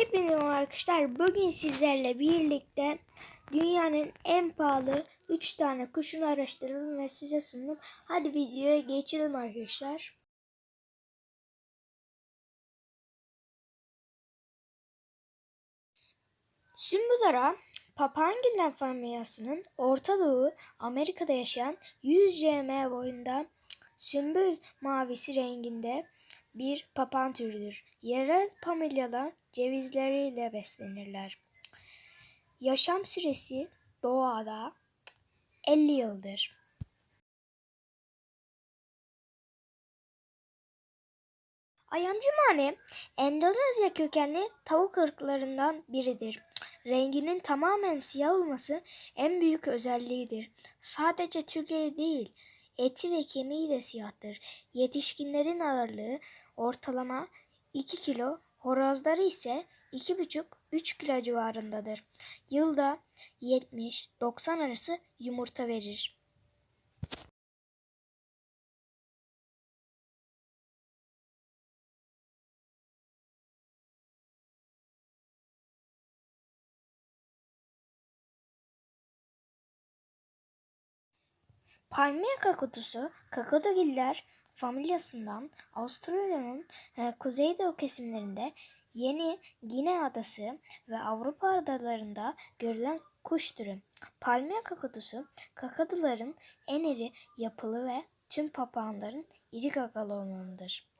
Hepinize arkadaşlar. Bugün sizlerle birlikte dünyanın en pahalı 3 tane kuşunu araştırdım ve size sundum. Hadi videoya geçelim arkadaşlar. Sümbülara Papangillen familyasının Orta Doğu Amerika'da yaşayan 100 cm boyunda sümbül mavisi renginde bir papağan türüdür. Yerel Pamilyalar cevizleriyle beslenirler. Yaşam süresi doğada 50 yıldır. Ayamcımane Endonezya kökenli tavuk ırklarından biridir. Renginin tamamen siyah olması en büyük özelliğidir. Sadece tüyleri değil, eti ve kemiği de siyahtır. Yetişkinlerin ağırlığı ortalama 2 kilo, horozları ise 2,5-3 kilo civarındadır. Yılda 70-90 arası yumurta verir. Palmiye kakadusu, kakadogiller familyasından Avustralya'nın e, kuzeydoğu kesimlerinde Yeni Gine adası ve Avrupa adalarında görülen kuş türü. Palmiye kakadusu, kakaduların en iri yapılı ve tüm papağanların iri gagalı olanıdır.